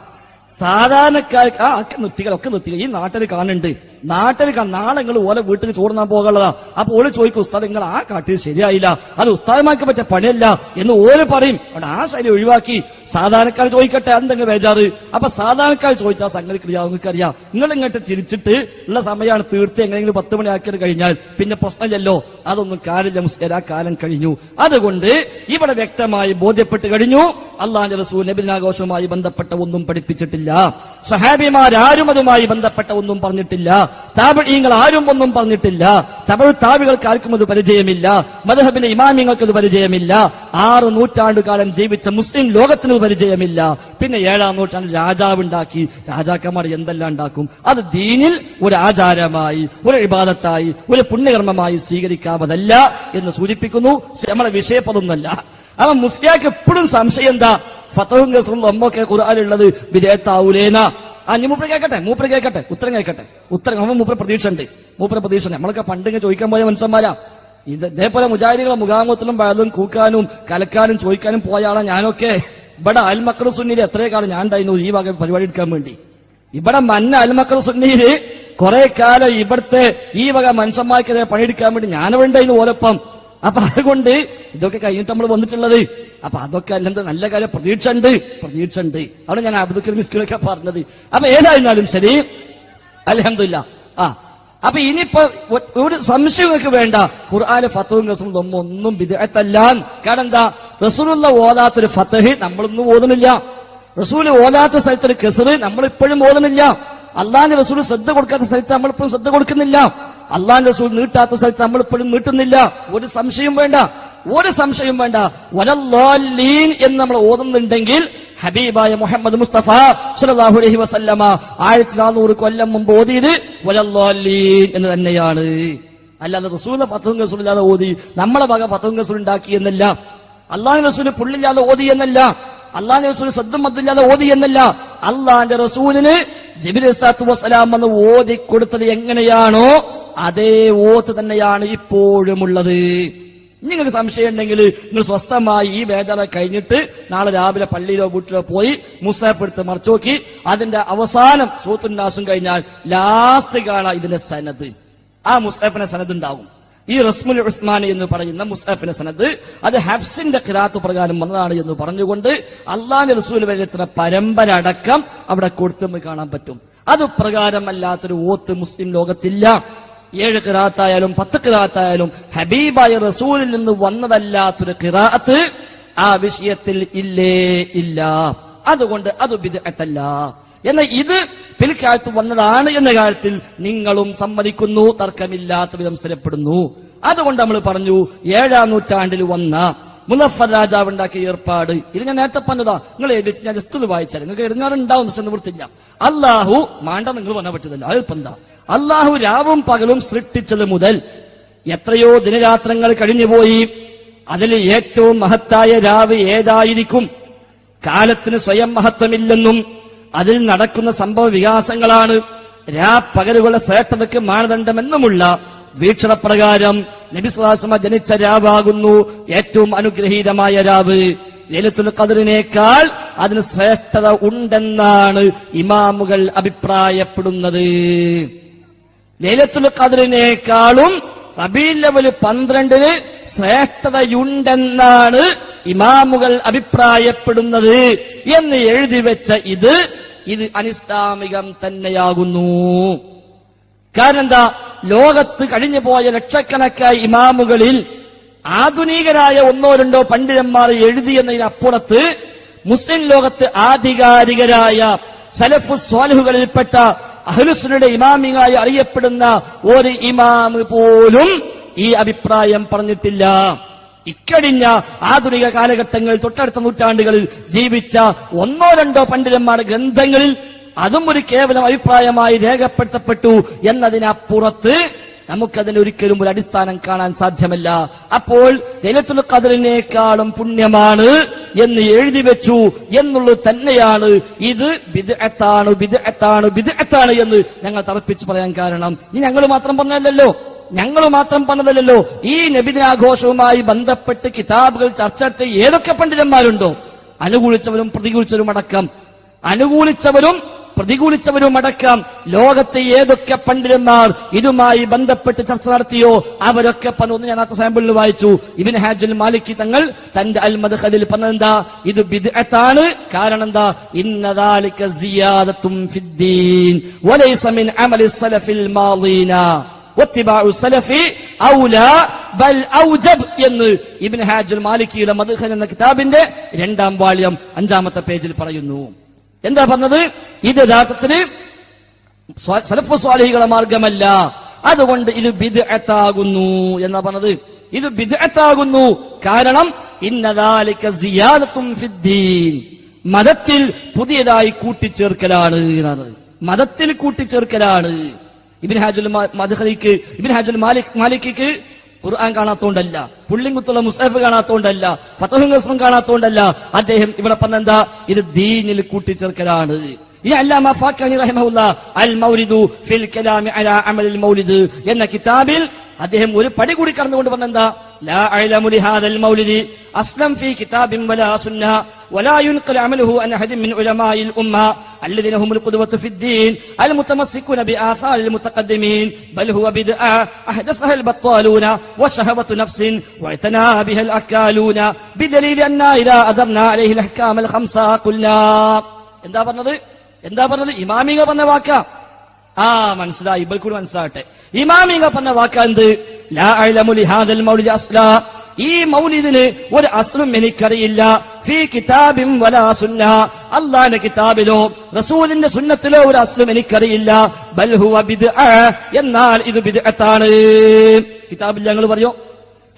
സാധാരണക്കാർക്ക് ആ ഒക്കെ നിർത്തികൾ ഒക്കെ നിർത്തികൾ ഈ നാട്ടിൽ കാണുന്നുണ്ട്. നാട്ടിൽ നാളെ നിങ്ങൾ ഓലെ വീട്ടിൽ ചോറുന്നാൻ പോകാനുള്ളതാ. അപ്പൊ ഓൽ ചോദിക്കും ഉസ്താദ് നിങ്ങൾ ആ കാട്ടിൽ ശരിയായില്ല. അത് ഉസ്താദമാക്കി പറ്റിയ പണിയല്ല. എന്ന് ഓൽ പറയും. അവിടെ ആ ശൈലി ഒഴിവാക്കി. സാധാരണക്കാർ ചോദിക്കട്ടെ എന്തെങ്കിലും ബേജാറ്? അപ്പൊ സാധാരണക്കാർ ചോദിച്ചാൽ സംഗതി ക്രിയാവും നിങ്ങൾക്ക് അറിയാം നിങ്ങൾ ഇങ്ങോട്ട് തിരിച്ചിട്ട് ഉള്ള സമയമാണ് തീർത്ത് എങ്ങനെയെങ്കിലും പത്ത് മണി ആക്കിയത് കഴിഞ്ഞാൽ പിന്നെ പ്രശ്നമില്ലല്ലോ. അതൊന്നും കാലില്ല മുസ്ലിം ആ കാലം കഴിഞ്ഞു. അതുകൊണ്ട് ഇവിടെ വ്യക്തമായി ബോധ്യപ്പെട്ട് കഴിഞ്ഞു. അള്ളാന്റെ റസൂൽ നബിദിനാഘോഷവുമായി ബന്ധപ്പെട്ട ഒന്നും പഠിപ്പിച്ചിട്ടില്ല. സഹാബിമാരാരും അതുമായി ബന്ധപ്പെട്ട ഒന്നും പറഞ്ഞിട്ടില്ല. താപിഴീങ്ങൾ ആരും ഒന്നും പറഞ്ഞിട്ടില്ല. തമിഴ് താവികൾക്ക് ആർക്കും അത് പരിചയമില്ല. മധുഹബിന്റെ ഇമാമിങ്ങൾക്ക് അത് പരിചയമില്ല. ആറ് നൂറ്റാണ്ടുകാലം ജീവിച്ച മുസ്ലിം ലോകത്തിന് പരിചയമില്ല. പിന്നെ ഏഴാം നൂറ്റാണ്ടിൽ രാജാവുണ്ടാക്കി. രാജാക്കന്മാർ എന്തെല്ലാം ഉണ്ടാക്കും? അത് ദീനിൽ ഒരു ആചാരമായി ഒരു വിവാദത്തായി ഒരു പുണ്യകർമ്മമായി സ്വീകരിക്കാവതല്ല എന്ന് സൂചിപ്പിക്കുന്നു. നമ്മളെ വിഷയപ്പതൊന്നല്ല. അവൻ മുസ്ലിയാക്ക് എപ്പോഴും സംശയം എന്താ? ഫത്തവും ഗസറും അമ്മൊക്കെ ഖുർആാനുള്ളത് വിധേയത്താവൂലേന ആ നീ മൂപ്പര് കേൾക്കട്ടെ മൂപ്പര് കേൾക്കട്ടെ ഉത്തരം കേൾക്കട്ടെ ഉത്തരം നമ്മൾ മൂപ്പര് പ്രതീക്ഷ ഉണ്ട് മൂപ്പര് പ്രതീക്ഷ നമ്മളൊക്കെ പണ്ടിങ്ങനെ ചോദിക്കാൻ പോയ മനുഷ്യന്മാരാ. ഇതേപോലെ മുജാഹിദികളെ മുഖാമുഖത്തിലും പലതും കൂക്കാനും കലക്കാനും ചോദിക്കാനും പോയ ആളാ ഞാനൊക്കെ. ഇവിടെ അൽമക്കർ സുന്നിയിൽ എത്രയോ കാലം ഞാൻ ഉണ്ടായിരുന്നു ഈ വക പരിപാടി എടുക്കാൻ വേണ്ടി. ഇവിടെ മന്ന അൽമക്കർ സുന്നിയിൽ കുറെ കാലം ഇവിടുത്തെ ഈ വക മനുഷ്യന്മാർക്കെതിരെ പണിയെടുക്കാൻ വേണ്ടി ഞാനവിടെ ഉണ്ടായിരുന്നു ഓലപ്പം അപ്പൊ അതുകൊണ്ട് ഇതൊക്കെ കഴിഞ്ഞിട്ട് നമ്മൾ വന്നിട്ടുള്ളത്. അപ്പൊ അതൊക്കെ അല്ലെന്ത് നല്ല കാര്യം പ്രതീക്ഷ ഉണ്ട് പ്രതീക്ഷ ഉണ്ട് അവിടെ ഞാൻ അബ്ദുൽ മിസ്കിലൊക്കെ പറഞ്ഞത്. അപ്പൊ ഏതായിരുന്നാലും ശരി അലഹമില്ല ആ അപ്പൊ ഇനിയിപ്പോ ഒരു സംശയങ്ങൾക്ക് വേണ്ട. ഖുർആാന് ഫത്തവും റസൂലും ഒന്നും ഒന്നും വിദേഹത്തല്ല കാരണം എന്താ? റസൂലുള്ള ഓതാത്തൊരു ഫത്തഹ് നമ്മളൊന്നും ഓതുന്നില്ല. റസൂൽ ഓതാത്ത സ്ഥലത്തൊരു കെസറ് നമ്മളിപ്പോഴും ഓതുന്നില്ല. അള്ളാന്റെ റസൂൽ ശ്രദ്ധ കൊടുക്കാത്ത സ്ഥലത്ത് നമ്മളിപ്പോഴും ശ്രദ്ധ കൊടുക്കുന്നില്ല. അള്ളാന്റെ റസൂൽ നീട്ടാത്ത സ്ഥലത്ത് നമ്മൾ ഇപ്പോഴും നീട്ടുന്നില്ല. ഒരു സംശയം വേണ്ട. ഒരു സംശയം വേണ്ട. വലല്ലാലീൻ എന്ന് നമ്മൾ ഓതുന്നുണ്ടെങ്കിൽ ഹബീബായ മുഹമ്മദ് മുസ്തഫ സല്ലല്ലാഹു അലൈഹി വസല്ലമ ആയിരത്തി നാനൂറ് കൊല്ലം മുമ്പ് ഓതിയത് വലല്ലാലീൻ എന്ന് തന്നെയാണ്. അല്ലാതെ റസൂലിന്റെ പത്തും റസൂലില്ലാതെ ഓതി നമ്മളെ വക പത്തും റസൂൽ ഉണ്ടാക്കി എന്നല്ല. അള്ളാഹു റസൂൽ പുള്ളില്ലാതെ ഓതി എന്നല്ല. അള്ളാഹു റസൂൽ സദ്ദും മദ്ദില്ലാതെ ഓതി എന്നല്ല. അള്ളാന്റെ റസൂലിന് സാത്തു വസ്സലാം എന്ന് ഓതി കൊടുത്തത് എങ്ങനെയാണോ അതേ ഓത്ത് തന്നെയാണ് ഇപ്പോഴുമുള്ളത്. നിങ്ങൾക്ക് സംശയം ഉണ്ടെങ്കിൽ നിങ്ങൾ സ്വസ്ഥമായി ഈ വേദന കഴിഞ്ഞിട്ട് നാളെ രാവിലെ പള്ളിയിലോ വീട്ടിലോ പോയി മുസാപ്പെടുത്ത് മറച്ചോക്കി അതിന്റെ അവസാനം സൂത്തുന്നാസും കഴിഞ്ഞാൽ ലാസ്റ്റ് കാണാം ഇതിന്റെ സനത് ആ മുസ്തഫിന്റെ സനത് ഉണ്ടാവും. ഈ റസ്മുൽ ഉസ്മാൻ എന്ന് പറയുന്ന മുസ്തഫിന്റെ സനത് അത് ഹബ്സിന്റെ കിരാത്ത് പ്രകാരം വന്നതാണ് എന്ന് പറഞ്ഞുകൊണ്ട് അള്ളാഹ് റസൂൽ വരെത്തുന്ന പരമ്പര അടക്കം അവിടെ കൊടുത്തുമ്പോൾ കാണാൻ പറ്റും. അത് പ്രകാരമല്ലാത്തൊരു ഓത്ത് മുസ്ലിം ലോകത്തില്ല. ഏഴ് കിറാത്തായാലും പത്ത് കിറാത്തായാലും ഹബീബായ റസൂലിൽ നിന്ന് വന്നതല്ലാത്തൊരു കിറാത്ത് ആ വിഷയത്തിൽ ഇല്ലേ ഇല്ല. അതുകൊണ്ട് അത് വിദഗ്ധല്ല എന്ന ഇത് പിൽക്കാലത്ത് വന്നതാണ് എന്ന കാര്യത്തിൽ നിങ്ങളും സമ്മതിക്കുന്നു തർക്കമില്ലാത്ത വിധം സ്ഥിരപ്പെടുന്നു. അതുകൊണ്ട് നമ്മൾ പറഞ്ഞു ഏഴാം നൂറ്റാണ്ടിൽ വന്ന മുനഫർ രാജാവ് ഉണ്ടാക്കിയ ഏർപ്പാട്. ഇത് ഞാൻ നേരത്തെ പറഞ്ഞതാ. നിങ്ങൾ എഴുതിച്ച് ഞാൻ ജസ്റ്റ് വായിച്ചാൽ നിങ്ങൾക്ക് എഴുതാറുണ്ടാവും നിവൃത്തില്ല. അള്ളാഹു മാണ്ട നിങ്ങൾ വന്ന പറ്റുന്നില്ല അതിപ്പം എന്താ അള്ളാഹു രാവും പകലും സൃഷ്ടിച്ചത് മുതൽ എത്രയോ ദിനരാത്രങ്ങൾ കഴിഞ്ഞുപോയി. അതിൽ ഏറ്റവും മഹത്തായ രാവ് ഏതായിരിക്കും? കാലത്തിന് സ്വയം മഹത്വമില്ലെന്നും അതിൽ നടക്കുന്ന സംഭവ വികാസങ്ങളാണ് രാ പകലുകളുടെ ശ്രേഷ്ഠതയ്ക്ക് മാനദണ്ഡമെന്നുമുള്ള വീക്ഷണപ്രകാരം നബിസ്വാസമ ജനിച്ച രാവാകുന്നു ഏറ്റവും അനുഗ്രഹീതമായ രാവ്. ലലിത്തുൽ കതിറിനേക്കാൾ അതിന് ശ്രേഷ്ഠത ഉണ്ടെന്നാണ് ഇമാമുകൾ അഭിപ്രായപ്പെടുന്നത്. ലൈലത്തുൽ ഖദറിനേക്കാളും റബീൽ ലെവൽ പന്ത്രണ്ടിന് ശ്രേഷ്ഠതയുണ്ടെന്നാണ് ഇമാമുകൾ അഭിപ്രായപ്പെടുന്നത് എന്ന് എഴുതി വെച്ച ഇത് ഇത് അനിസ്ലാമികം തന്നെയാകുന്നു. കാരണം എന്താ ലോകത്ത് കഴിഞ്ഞു പോയ ലക്ഷക്കണക്കായ ഇമാമുകളിൽ ആധുനികരായ ഒന്നോ രണ്ടോ പണ്ഡിതന്മാർ എഴുതിയെന്നതിനപ്പുറത്ത് മുസ്ലിം ലോകത്ത് ആധികാരികരായ സലഫു സ്വാലിഹുകളിൽപ്പെട്ട അഹ്ലുസുനയുടെ ഇമാമിയായി അറിയപ്പെടുന്ന ഒരു ഇമാമ് പോലും ഈ അഭിപ്രായം പറഞ്ഞിട്ടില്ല. ഇക്കഴിഞ്ഞ ആധുനിക കാലഘട്ടങ്ങൾ തൊട്ടടുത്ത നൂറ്റാണ്ടുകളിൽ ജീവിച്ച ഒന്നോ രണ്ടോ പണ്ഡിതന്മാരുടെ ഗ്രന്ഥങ്ങളിൽ അതും ഒരു കേവലം അഭിപ്രായമായി രേഖപ്പെടുത്തപ്പെട്ടു എന്നതിനപ്പുറത്ത് നമുക്കതിന് ഒരിക്കലും ഒരു അടിസ്ഥാനം കാണാൻ സാധ്യമല്ല. അപ്പോൾ ലൈലത്തുൽ ഖദറിനേക്കാളും പുണ്യമാണ് എന്ന് എഴുതി വെച്ചു എന്നുള്ളത് തന്നെയാണ്. ഇത് ബിദ്അത്താണ് ബിദ്അത്താണ് ബിദ്അത്താണ് എന്ന് ഞങ്ങൾ തറപ്പിച്ച് പറയാൻ കാരണം. ഇനി ഞങ്ങൾ മാത്രം പറഞ്ഞല്ലോ ഞങ്ങൾ മാത്രം പറഞ്ഞതല്ലോ ഈ നബിദിനാഘോഷവുമായി ബന്ധപ്പെട്ട് കിതാബുകൾ ചർച്ച ഏതൊക്കെ പണ്ഡിതന്മാരുണ്ടോ? അനുകൂലിച്ചവരും പ്രതികൂലിച്ചവരും അടക്കം. അനുകൂലിച്ചവരും പ്രതികൂലിച്ചവരും അടക്കം ലോകത്തെ ഏതൊക്കെ പണ്ഡിതന്മാർ ഇതുമായി ബന്ധപ്പെട്ട് ചർച്ച നടത്തിയോ അവരൊക്കെ പറഞ്ഞു ഞാൻ അത്ര സാമ്പിളിൽ വായിച്ചു. ഇബിൻ ഹാജുൽ മാലിക്കി തങ്ങൾ തന്റെ അൽ മദ്ഹലിൽ പറഞ്ഞെന്താ ഇത് ബിദ്അത്താണ്. കാരണം എന്താ? ഇന്നദാലിക സിയാദത്തും ഫിദ്ദീൻ. വലൈസ മിൻ അമലി സലഫിൽ മാളീന വത്തിബാഉ സലഫി ഔലാ ബൽ ഔജബ് എന്ന് ഇബ്ൻ ഹാജുൽ മാലിക്കിയുടെ മദ്ഹൽ എന്ന കിതാബിന്റെ രണ്ടാം വാള്യം അഞ്ചാമത്തെ പേജിൽ പറയുന്നു. എന്താ പറഞ്ഞത്? ഇത് യഥാർത്ഥത്തിന് സലഫ് സ്വാലിഹികളെ മാർഗമല്ല. അതുകൊണ്ട് ഇത് ബിദ്അത്താകുന്നു എന്നാ പറഞ്ഞത്. ഇത് ബിദ്അത്താകുന്നു. കാരണം ഇന്നതാലിക്ക സിയാദത്തും ഫിദ്ദീൻ. മതത്തിൽ പുതിയതായി കൂട്ടിച്ചേർക്കലാണ് എന്നാണ് മതത്തിൽ കൂട്ടിച്ചേർക്കലാണ്. ഇബിൻ ഹാജുൽ മദ്ഹലിക്ക് ഇബിൻ ഹാജുൽ മാലിക് മാലിക്കിക്ക് ഖുർആൻ കാണാത്തോണ്ടല്ല പുള്ളിങ്കുത്തുള്ള മുസൈഫ് കാണാത്തോണ്ടല്ല ഫതഹുൽ കാണാത്തോണ്ടല്ല. അദ്ദേഹം ഇവിടെ പറഞ്ഞെന്താ? ഇത് ദീനിൽ കൂട്ടിച്ചേർക്കലാണ്. ഈ അല്ലാമ ഫാക്കാനി റഹിമഹുല്ല അൽ മൗലിദു ഫിൽ കലാമി അലാ അമലിൽ മൗലിദ് എന്ന കിതാബിൽ അദ്ദേഹം ഒരു പടി കൂടി കടന്നുകൊണ്ട് പറഞ്ഞെന്താ ലാ അഅലമു ലിഹാദൽ മൗലിദി അസ്ലം ഫീ കിതാബിൻ വലാ സുന്ന ولا ينقل عمله عن أحد من علماء الأمة الذين هم القدوة في الدين المتمسكون بآثار المتقدمين بل هو بدعة أحدثها البطالون وشهوة نفس واعتنى بها الأكالون بدليل أن إذا أدرنا عليه الأحكام الخمسة قلنا എന്താ പറഞ്ഞത് എന്താ പറഞ്ഞത് ഇമാമിക പറഞ്ഞ വാക്ക ആ മനസ്സിലായി. ഇപ്പോൾ കൂടി മനസ്സിലാകട്ടെ ഇമാമിങ്ങ പറഞ്ഞ വാക്കാന്ത് ഈ മൗലിദിന് ഒരു അസ്ലും എനിക്കറിയില്ല. ഫീ കിതാബിം വലാ സുന്ന. അള്ളാന്റെ കിതാബിലോ റസൂലിന്റെ സുന്നത്തിലോ ഒരു അസ്ലും എനിക്കറിയില്ല. ബൽ ഹുവ ബിദ്അ എന്നാൽ ഇത് ബിദ്അത്താണ്. കിതാബിൽ ഞങ്ങൾ പറയോ?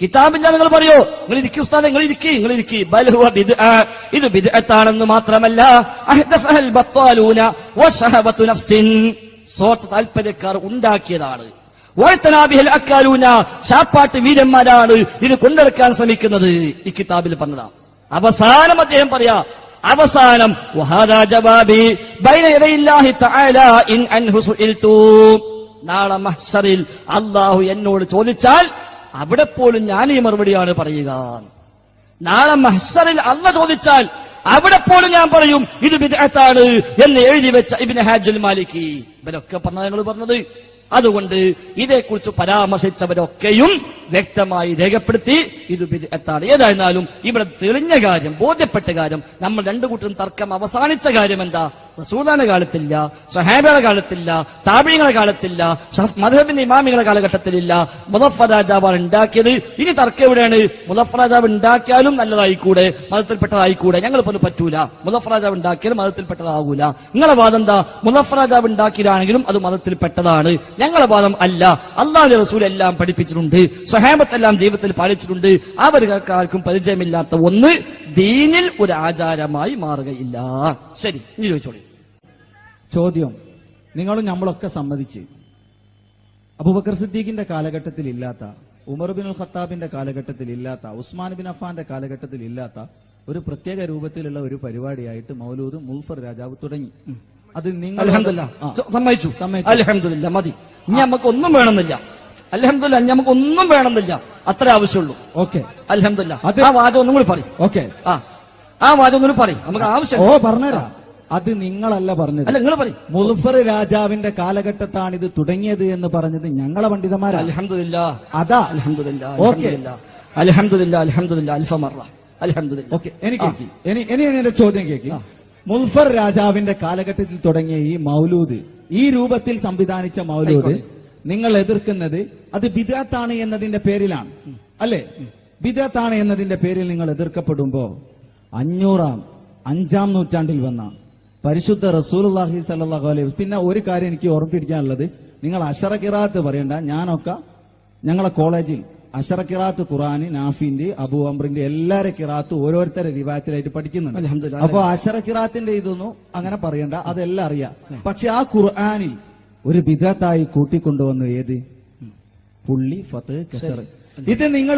കിതാബില്ല നിങ്ങൾ പറയോ? നിങ്ങൾ ഇരിക്കും ഉസ്താദ് നിങ്ങൾ ഇരിക്കി നിങ്ങൾ ഇരിക്കി ബൽഹുവ ബിദ് ഇത് ബിദ്അത്താണെന്ന് മാത്രമല്ല. അഹ്ദസഹൽ ബത്താലൂന ഷഹബത്തു നഫ്സിൻ. സ്വാർത്ഥ താൽപര്യക്കാർ ഉണ്ടാക്കിയതാണ്. വഴത്തനാബിഹൽ അക്കാലൂന ചാപ്പാട്ട് വീരന്മാരാണ് ഇത് കൊണ്ടെടുക്കാൻ ശ്രമിക്കുന്നത്. ഈ കിതാബിൽ പറഞ്ഞതാണ്. അവസാനം അദ്ദേഹം പറയാ അവസാനം നാളെ മഹ്ശറിൽ അള്ളാഹു എന്നോട് ചോദിച്ചാൽ അവിടെ പോലും ഞാൻ ഈ മറുപടിയാണ് പറയുക. നാളെ മഹ്സറിൽ അല്ല ചോദിച്ചാൽ അവിടെ പോലും ഞാൻ പറയും ഇത് ബിദ്അത്താണ് എന്ന് എഴുതി വെച്ച ഇബിന് ഹാജുൽ മാലിക്കി ഇവരൊക്കെ പറഞ്ഞ ഞങ്ങൾ പറഞ്ഞത്. അതുകൊണ്ട് ഇതേക്കുറിച്ച് പരാമർശിച്ചവരൊക്കെയും വ്യക്തമായി രേഖപ്പെടുത്തി ഇത് ബിദ്അത്താണ്. ഏതായിരുന്നാലും ഇവിടെ തെളിഞ്ഞ കാര്യം ബോധ്യപ്പെട്ട കാര്യം നമ്മൾ രണ്ടു കൂട്ടരും തർക്കം അവസാനിച്ച കാര്യം എന്താ? റസൂലാന്റെ കാലത്തില്ല സഹാബയുടെ കാലത്തില്ല താപിയുടെ കാലത്തില്ല മധുബിന്റെ ഇമാമികളുടെ കാലഘട്ടത്തിലില്ല. മുലഫ രാജാവാണ് ഉണ്ടാക്കിയത്. ഇനി തർക്കം എവിടെയാണ്? മുലഫ രാജാവ് ഉണ്ടാക്കിയാലും നല്ലതായിക്കൂടെ? മതത്തിൽപ്പെട്ടതായിക്കൂടെ? ഞങ്ങൾ പോലും പറ്റൂല. മുലഫ രാജാവ് ഉണ്ടാക്കിയാലും മതത്തിൽപ്പെട്ടതാകൂല നിങ്ങളെ വാദം എന്താ? മുലഫ രാജാവ് ഉണ്ടാക്കിയതാണെങ്കിലും അത് മതത്തിൽപ്പെട്ടതാണ്. ഞങ്ങളെ വാദം അല്ല. അള്ളാഹു റസൂൽ എല്ലാം പഠിപ്പിച്ചിട്ടുണ്ട്. സ്വഹാബത്തെല്ലാം ജീവിതത്തിൽ പാലിച്ചിട്ടുണ്ട്. അവർക്കാർക്കും പരിചയമില്ലാത്ത ഒന്ന് ദീനിൽ ഒരു ആചാരമായി മാറുകയില്ല. ശരി ഇനി ചോദിച്ചോളി. ചോദ്യം. നിങ്ങളും നമ്മളൊക്കെ സമ്മതിച്ച്. അബൂബക്കർ സിദ്ദീഖിന്റെ കാലഘട്ടത്തിൽ ഇല്ലാത്ത ഉമർ ബിൻ ഖത്താബിന്റെ കാലഘട്ടത്തിൽ ഇല്ലാത്ത ഉസ്മാൻ ബിൻ അഫാന്റെ കാലഘട്ടത്തിൽ ഇല്ലാത്ത ഒരു പ്രത്യേക രൂപത്തിലുള്ള ഒരു പരിപാടിയായിട്ട് മൗലൂദ് മുൽഫർ രാജാവ് തുടങ്ങി. അത് നിങ്ങൾ. സമ്മതിച്ചു. അലഹമില്ല മതി. ഇനി നമുക്ക് ഒന്നും വേണമെന്നില്ല. അലഹമില്ല ഇനി നമുക്ക് ഒന്നും വേണമെന്നില്ല. അത്ര ആവശ്യമുള്ളൂ. ഓക്കെ. അലഹമില്ല ആ വാചകം ഒന്നും കൂടി പറയും. ഓക്കെ. ആ. ആ വാചകം ഒന്നും കൂടി പറയും. നമുക്ക് ആവശ്യം ഓ പറഞ്ഞുതരാം. അത് നിങ്ങളല്ല പറഞ്ഞത്. അല്ല നിങ്ങൾ പറയും. മുൽഫർ രാജാവിന്റെ കാലഘട്ടത്താണ് ഇത് തുടങ്ങിയത് എന്ന് പറഞ്ഞത് ഞങ്ങളെ പണ്ഡിതന്മാരാ അലഹമില്ല അതാ. അലഹമില്ല ഓക്കെ. അലഹമില്ല അലഹമില്ല അൽഫമറ അലഹമില്ല ഓക്കെ എനിക്ക് ഇനി ഇനി എന്റെ ചോദ്യം കേൾക്കി മുൽഫർ രാജാവിന്റെ കാലഘട്ടത്തിൽ തുടങ്ങിയ ഈ മൗലൂദ് ഈ രൂപത്തിൽ സംവിധാനിച്ച മൗലൂദ് നിങ്ങൾ എതിർക്കുന്നത് അത് ബിദാത്താണ് എന്നതിന്റെ പേരിലാണ്. അല്ലേ? ബിദാത്താണ് എന്നതിന്റെ പേരിൽ നിങ്ങൾ എതിർക്കപ്പെടുമ്പോ അഞ്ഞൂറാം അഞ്ചാം നൂറ്റാണ്ടിൽ വന്ന പരിശുദ്ധ റസൂലുള്ളാഹി സല്ലാഹു അലൈഹി പിന്നെ ഒരു കാര്യം എനിക്ക് ഓർമ്മിപ്പിക്കാനുള്ളത്. നിങ്ങൾ അഷറക്കിറാത്ത് പറയണ്ട. ഞാനൊക്കെ ഞങ്ങളെ കോളേജിൽ അഷറക്കിറാത്ത് ഖുറാന് നാഫിന്റെ അബു അംറിന്റെ എല്ലാരെ കിറാത്ത് ഓരോരുത്തരെ റിവായത്തിലായിട്ട് പഠിക്കുന്നുണ്ട്. അപ്പൊ അഷറക്കിറാത്തിന്റെ ഇതൊന്നും അങ്ങനെ പറയണ്ട. അതെല്ലാം അറിയാം. പക്ഷെ ആ ഖുർആാനിൽ ഒരു ബിദത്തായി കൂട്ടിക്കൊണ്ടുവന്നു ഏത്? പുള്ളി ഫത്ത് ഇത് നിങ്ങൾ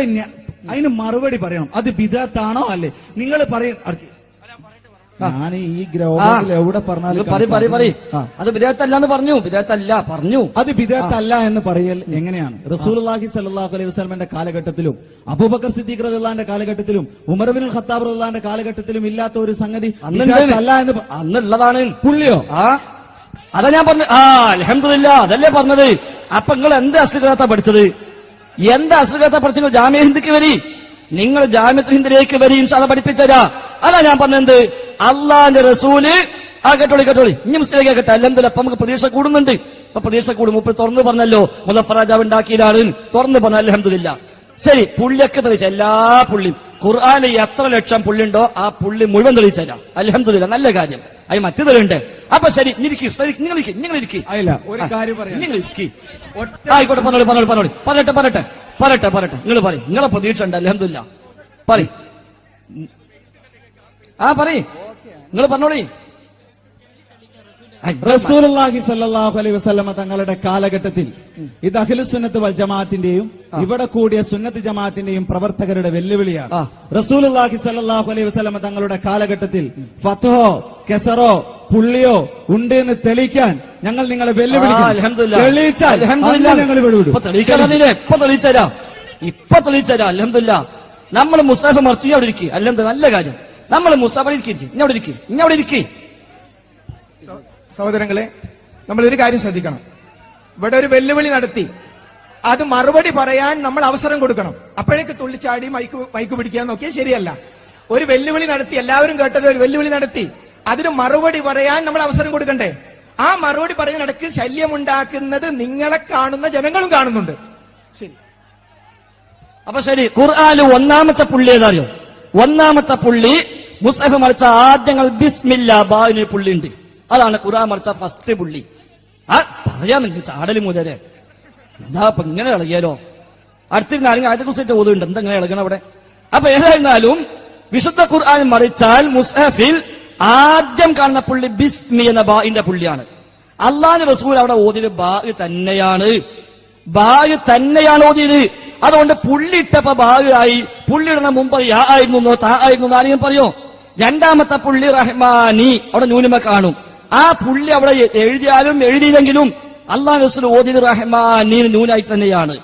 അതിന് മറുപടി പറയണം. അത് ബിദത്താണോ അല്ലേ? നിങ്ങൾ പറയും ഞാൻ ഈ ഗ്രൗണ്ടിൽ എവിടെ പറഞ്ഞാലും പറ പറ പറ അത് അത് വിദേഹത്തല്ലാന്ന് പറഞ്ഞു. വിദേഹത്തല്ല പറഞ്ഞു. അത് വിദേഹത്തല്ല എന്ന് പറയൽ എങ്ങനെയാണ്? റസൂലുള്ളാഹി സല്ലല്ലാഹു അലൈഹി വസ്ലമിന്റെ കാലഘട്ടത്തിലും അബൂബക്കർ സിദ്ദീഖ് റഹ്ലാന്റെ കാലഘട്ടത്തിലും ഉമർബിൻ ഖത്താബ് റഹ്ലാന്റെ കാലഘട്ടത്തിലും ഇല്ലാത്ത ഒരു സംഗതി അല്ല എന്ന് അന്നുള്ളതാണ്. പുള്ളിയോ? ആ. അതാ ഞാൻ പറഞ്ഞു ആ അലഹമില്ല അതല്ലേ പറഞ്ഞത്. അപ്പൊ നിങ്ങൾ എന്ത് അസുഖത്ത പഠിച്ചത്? എന്ത് അസുഖത്ത പഠിച്ചത്? ജാമ്യ ഹിന്ദിക്ക് വരി. നിങ്ങൾ ജാമ്യത്തിൽ ഹിന്ദിലേക്ക് വരി ഇൻഷാല്ല പഠിപ്പിച്ചരാ. അതാ ഞാൻ പറഞ്ഞത്. അള്ളാന്റെ റസൂൽ ആ കേട്ടോളി കേട്ടോളി. ഇനി മുസ്ലിം കേട്ടെ അല്ലെന്തല്ല അപ്പൊ നമുക്ക് പ്രതീക്ഷ കൂടുന്നുണ്ട്. അപ്പൊ പ്രതീക്ഷ കൂടും. മുപ്പിൽ തുറന്ന് പറഞ്ഞല്ലോ. മുലഫർ രാജാവ് ഉണ്ടാക്കിയതാണ്. തുറന്ന് പറഞ്ഞ അലഹമില്ല ശരി പുള്ളിയൊക്കെ തെളിയിച്ച എല്ലാ പുള്ളിയും. ഖുർആാനിൽ എത്ര ലക്ഷം പുള്ളിയുണ്ടോ ആ പുള്ളി മുഴുവൻ തെളിയിച്ചല്ല അലഹമില്ല നല്ല കാര്യം. അത് മറ്റു തെളിയുണ്ട് അപ്പൊ ശരി ഇരിക്കും നിങ്ങൾ ഇരിക്കും നിങ്ങൾ ഇരിക്കും. നിങ്ങൾ ഇരിക്കും. ആയിക്കോട്ടെ പറഞ്ഞോളി പറഞ്ഞോളി പറഞ്ഞോളി. പറയട്ടെ പറയട്ടെ പറയട്ടെ പറയട്ടെ നിങ്ങൾ പറയും. നിങ്ങളെ പ്രതീക്ഷ ഉണ്ട് അലഹമില്ല പറയും. ആ പറയും. നിങ്ങൾ പറഞ്ഞോളി. റസൂലി സല്ലല്ലാഹു അലൈഹി വസല്ലമ തങ്ങളുടെ കാലഘട്ടത്തിൽ ഇത് അഖിലുസുന്നത്ത് വൽ ജമാഅത്തിന്റെയും ഇവിടെ കൂടിയ സുന്നത്ത് ജമാഅത്തിന്റെയും പ്രവർത്തകരുടെ വെല്ലുവിളിയാണ്. റസൂലി സല്ലല്ലാഹു അലൈഹി വസല്ലമ തങ്ങളുടെ കാലഘട്ടത്തിൽ ഫത്തഹോ കെസറോ പുള്ളിയോ ഉണ്ട് എന്ന് തെളിയിക്കാൻ ഞങ്ങൾ നിങ്ങളെ വെല്ലുവിളിച്ചാൽ. തെളിയിച്ചാൽ ഇപ്പൊ ഇപ്പൊ അലഹമില്ല നമ്മൾ മുസ്താഫ് മറിച്ചു അവിടെ ഇരിക്കും അല്ലെന്ത് നല്ല കാര്യം. നമ്മൾ മുസ്താഫ് ഇരിക്കും ഇനി അവിടെ ഇരിക്കും ഇനി അവിടെ ഇരിക്കും സഹോദരങ്ങളെ നമ്മൾ ഒരു കാര്യം ശ്രദ്ധിക്കണം. ഇവിടെ ഒരു വെല്ലുവിളി നടത്തി. അത് മറുപടി പറയാൻ നമ്മൾ അവസരം കൊടുക്കണം. അപ്പോഴേക്ക് തുള്ളിച്ചാടി മൈക്ക് മൈക്ക് പിടിക്കാൻ നോക്കിയാൽ ശരിയല്ല. ഒരു വെല്ലുവിളി നടത്തി. എല്ലാവരും കേട്ടത് ഒരു വെല്ലുവിളി നടത്തി. അതിന് മറുപടി പറയാൻ നമ്മൾ അവസരം കൊടുക്കണ്ടേ? ആ മറുപടി പറയുന്നിടക്ക് ശല്യമുണ്ടാക്കുന്നത് നിങ്ങളെ കാണുന്ന ജനങ്ങളും കാണുന്നുണ്ട്. ശരി. അപ്പൊ ശരി. ഖുർആാന് ഒന്നാമത്തെ പുള്ളി ഏതാറിയോ? ഒന്നാമത്തെ പുള്ളി മുസ്തഫ് മറിച്ച ആദ്യങ്ങൾ ബിസ്മില്ല ബാവിന് പുള്ളി ഉണ്ട് അതാണ് ഖുറാൻ മറിച്ച ഫസ്റ്റ് പുള്ളി. ആ പറയാമെന്ന് ചാടൽ മുതലേ എന്താ അപ്പൊ ഇങ്ങനെ ഇളകിയാലോ? അടുത്തിരുന്ന ആരെങ്കിലും ആദ്യത്തെ കുറിച്ച് ഓതുണ്ട് എന്താ ഇങ്ങനെ ഇളകണം അവിടെ? അപ്പൊ ഏതായിരുന്നാലും വിശുദ്ധ ഖുർആൻ മറിച്ചാൽ മുസ്ഹഫിൽ ആദ്യം കാണുന്ന പുള്ളി ബിസ്മി എന്ന ബാഇന്റെ പുള്ളിയാണ്. അള്ളാഹ് റസൂൽ അവിടെ ഓതിയത് ബാഗ് തന്നെയാണ്. ബാഗ് തന്നെയാണ് ഓതിയത്. അതുകൊണ്ട് പുള്ളി ഇട്ടപ്പോ ആയി. പുള്ളി ഇടുന്ന മുമ്പ് യാ ആയിരുന്നു താ ആയിരുന്നു ആരെങ്കിലും പറയോ? രണ്ടാമത്തെ പുള്ളി റഹ്മാനി അവിടെ ന്യൂനമ കാണും. ആ പുള്ളി അവിടെ എഴുതിയാലും എഴുതിയില്ലെങ്കിലും അള്ളാഹ് റസൂൽ ഓതിയത് റഹ്മാനി ന്യൂനായി തന്നെയാണ്.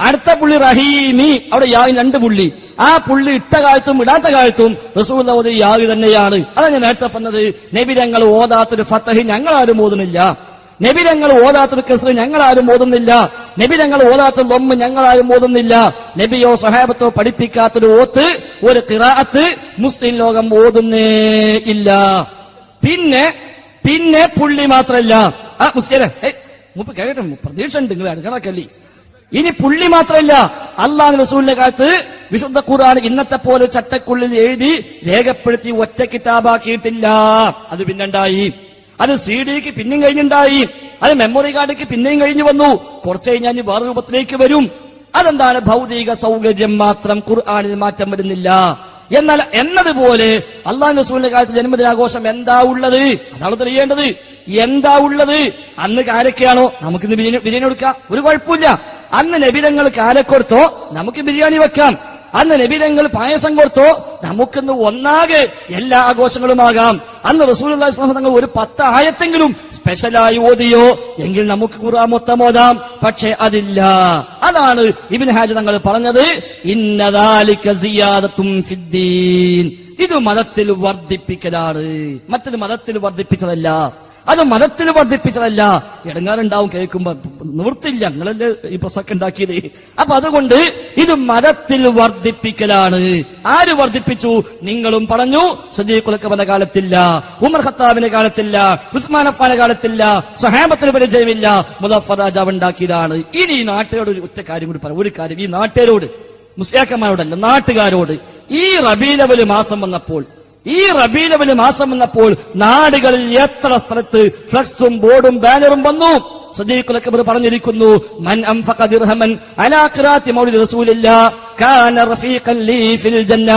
അടുത്ത പുള്ളി റഹീമി അവിടെ യാഗ് രണ്ട് പുള്ളി. ആ പുള്ളി ഇട്ട കാലത്തും ഇടാത്ത കാലത്തും റസൂൽ ഓതി യാഗ് തന്നെയാണ്. അതാണ് ഞാൻ നേരത്തെ പറഞ്ഞത് നബിരങ്ങൾ ഓതാത്തൊരു ഫത്തഹി ഞങ്ങളാരും ഓതുന്നില്ല. നബിരങ്ങൾ ഓതാത്തൊരു കെസ് ഞങ്ങളാരും ഓതുന്നില്ല. നബിരങ്ങൾ ഓതാത്ത ലൊമ്മ് ഞങ്ങളാരും ഓതുന്നില്ല. നബിയോ സഹാബത്തോ പഠിപ്പിക്കാത്തൊരു ഓത്ത് ഒരു കിറാത്ത് മുസ്ലിം ലോകം ഓതുന്നേ ഇല്ല. പിന്നെ പിന്നെ പുള്ളി മാത്രല്ല. ആ മുസ്ലിം മുപ്പ് കേട്ടോ പ്രതീക്ഷ ഉണ്ട് നിങ്ങൾ ഇനി പുള്ളി മാത്രമല്ല അള്ളാഹ് റസൂലിന്റെ കാലത്ത് വിശുദ്ധ ഖുർആൻ ഇന്നത്തെ പോലെ ചട്ടക്കുള്ളിൽ എഴുതി രേഖപ്പെടുത്തി ഒറ്റ കിതാബാക്കിയിട്ടില്ല. അത് പിന്നുണ്ടായി അത് സി ഡിക്ക് പിന്നെയും കഴിഞ്ഞുണ്ടായി. അത് മെമ്മറി കാർഡിക്ക് പിന്നെയും കഴിഞ്ഞു വന്നു. കുറച്ച് കഴിഞ്ഞാൽ വേറെ രൂപത്തിലേക്ക് വരും. അതെന്താണ് ഭൗതിക സൗകര്യം മാത്രം ഖുർആാനിൽ മാറ്റം വരുന്നില്ല. എന്നാൽ എന്നതുപോലെ അള്ളാഹു റസൂലിന്റെ കാലത്ത് ജന്മദിനാഘോഷം എന്താ ഉള്ളത്? അതാണ് തെളിയേണ്ടത്. എന്താ ഉള്ളത്? അന്ന് കാരൊക്കെയാണോ? നമുക്കിന്ന് ബിരിയാണി ബിരിയാണി കൊടുക്കാം. ഒരു കുഴപ്പമില്ല. അന്ന് നബിതങ്ങൾ കാരക്കൊടുത്തോ നമുക്ക് ബിരിയാണി വെക്കാം. അന്ന് നബിതങ്ങൾ പായസം കൊടുത്തോ? നമുക്കിന്ന് ഒന്നാകെ എല്ലാ ആഘോഷങ്ങളുമാകാം. അന്ന് റസൂൽ തങ്ങൾ ഒരു പത്ത് ആയത്തെങ്കിലും സ്പെഷ്യലായി ഓതിയോ? എങ്കിൽ നമുക്ക് ഖുർആൻ മൊത്തം ഓതാം. പക്ഷെ അതില്ല. അതാണ് ഇബിൻ ഹാജ് തങ്ങൾ പറഞ്ഞത് ഇത് മതത്തിൽ വർദ്ധിപ്പിക്കലാണ്. മറ്റൊരു മതത്തിൽ വർദ്ധിപ്പിച്ചതല്ല. അത് മതത്തിൽ വർദ്ധിപ്പിച്ചതല്ല. ഇടങ്ങാറുണ്ടാവും കേൾക്കുമ്പോ. നിവൃത്തില്ല നിങ്ങളല്ലേ ഈ പ്രസക്കം ഉണ്ടാക്കിയത്. അപ്പൊ അതുകൊണ്ട് ഇത് മതത്തിൽ വർദ്ധിപ്പിക്കലാണ്. ആര് വർദ്ധിപ്പിച്ചു? നിങ്ങളും പറഞ്ഞു സദീഖുലക്കബന്റെ കാലത്തില്ല. ഉമർ ഖത്താബിന്റെ കാലത്തില്ല. ഉസ്മാൻ അഫാന്റെ കാലത്തില്ല. സഹാബത്തിന് പരിചയമില്ല. മുതഫ രാജാവ് ഉണ്ടാക്കിയതാണ്. ഇനി നാട്ടുകാരോട് ഒരു ഒറ്റ കാര്യം കൂടി പറയാം. ഒരു കാര്യം. ഈ നാട്ടുകാരോട് മുസ്ലിയാക്കന്മാരോടല്ല നാട്ടുകാരോട്. ഈ റബീലവൽ മാസം വന്നപ്പോൾ ഈ റബീലവന് മാസം വന്നപ്പോൾ നാടുകളിൽ എത്ര സ്ഥലത്ത് ഫ്ലക്സും ബോർഡും ബാനറും വന്നു. അക്ബർ പറഞ്ഞിരിക്കുന്നു മൻ അംഫഖ ദിർഹമൻ അലാ റസൂലില്ലാ കാന റഫീഖൻ ഫിൽ ജന്ന.